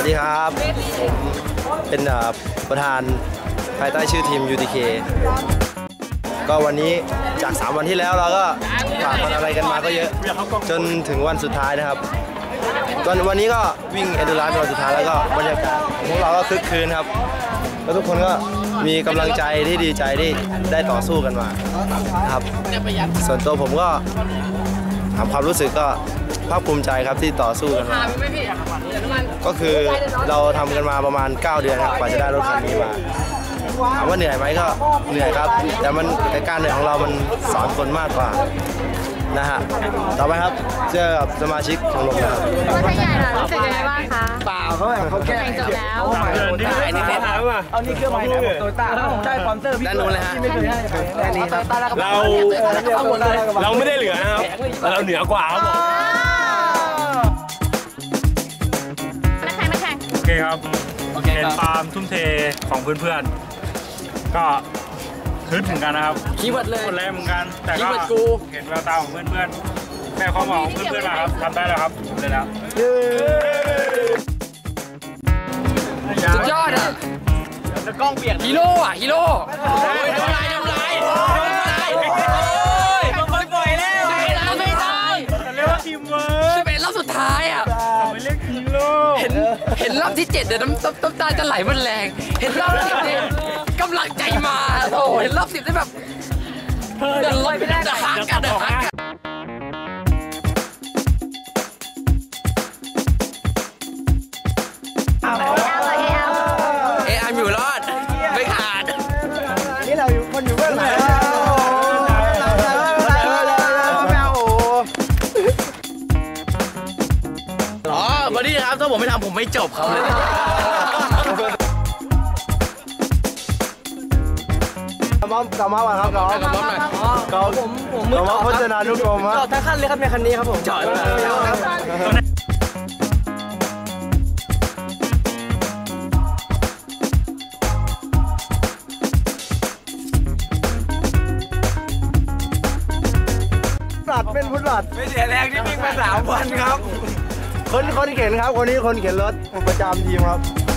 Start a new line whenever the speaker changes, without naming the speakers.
วัสดีครับผมเป็นประธานภายใต้ชื่อทีม UTK ก็วันนี้จาก 3 วันที่แล้วเราก็ผ่านมันอะไรกันมาก็เยอะ จนถึงวันสุดท้ายนะครับตอนวันนี้ก็วิ่งเอดูรานเป็นวันสุดท้ายแล้วก็บรรยากาศพวกเราก็คึกคืนครับ แล้วทุกคนก็มีกำลังใจที่ดีใจที่ได้ต่อสู้กันมาครับ ส่วนตัวผมก็ถามความรู้สึกก็ ภาคภูมิใจครับที่ต่อสู้กันมาก็คือเราทำกันมาประมาณ 9 เดือนครับกว่าจะได้รถคันนี้มาถามว่าเหนื่อยไหมก็เหนื่อยครับ แต่มันแต่การเหนื่อยของเรามันสอนคนมากกว่านะฮะต่อไปครับเจอกับสมาชิกของลมนะครับ
ตัวไทยใหญ่ล่ะรู้สึกยังไงบ้างคะ
เปล่าเขาแบบเขาแก้
แข่งจบแล้ว
ได้นี่เน็ตเอานี่เครื่องใหม่ของโตโยต้าได้สปอนเซอร์พี่
ด้านนู้นเลยฮะ
ไม่เคยให้แค่นี้ครับ
เรา
เอาหมดเลย
เราไม่ได้เหลือนะครับแต่เราเหนือกว่าครับผม
กแข่ง
โอเคครับเห็นความทุ่มเทของเพื่อนๆ ก็ฮึดเหมือนกันนะครับ
คีย์เวิร์ดเลย
คนแรกเหมือนกัน แต่
คิด
ก็
ว่ากู
เห็นแววตาของเพื่อนๆแต่ความหวังของเพื่อนๆมาครับทำได้แล้วครับทำได้แล้ว
สุดยอดอะกล้องเปลี่ยนฮีโร่อะฮีโร่ทำลายทำลายทำลายมันปล่อยแล้วไม่ได้ไม่ได้
แต่เรียกว่าทีมเวิร์
จะเป็นรอบสุดท้ายอะ นเห็นรอบที่เจ็ดเดี๋ยวน้ำน้ำน้ำตาจะไหลมันแรง เห็นรอบสิบเนี่ยกำลังใจมาโอ้เห็นรอบสิบได้แบบเดินลอยไม่ได้หักกันเดินฮักกัน
เอาเลยเอา
เออมอยู่รอด ไม่ขาด
นี่เราอยู่คนอยู่เบื้องหลัง อ๋อบอดี้ครับ ถ้าผมไม่ทำผมไม่จบครับกลับมากลับมาก่อนครับกลับมากลับมาหน่อยกลับผมผมกลับมาพัฒนานุกรมฮะ
จอดทั้งคันเลยครับในคันนี้ครับผมจอด
สัตว์เป็นพุทธสัตว์
ไม่เสียแรงที่วิ่งมาสามวันครับ
คนคนเข็นครับคนนี้คนเข็นรถประจำทีมครับ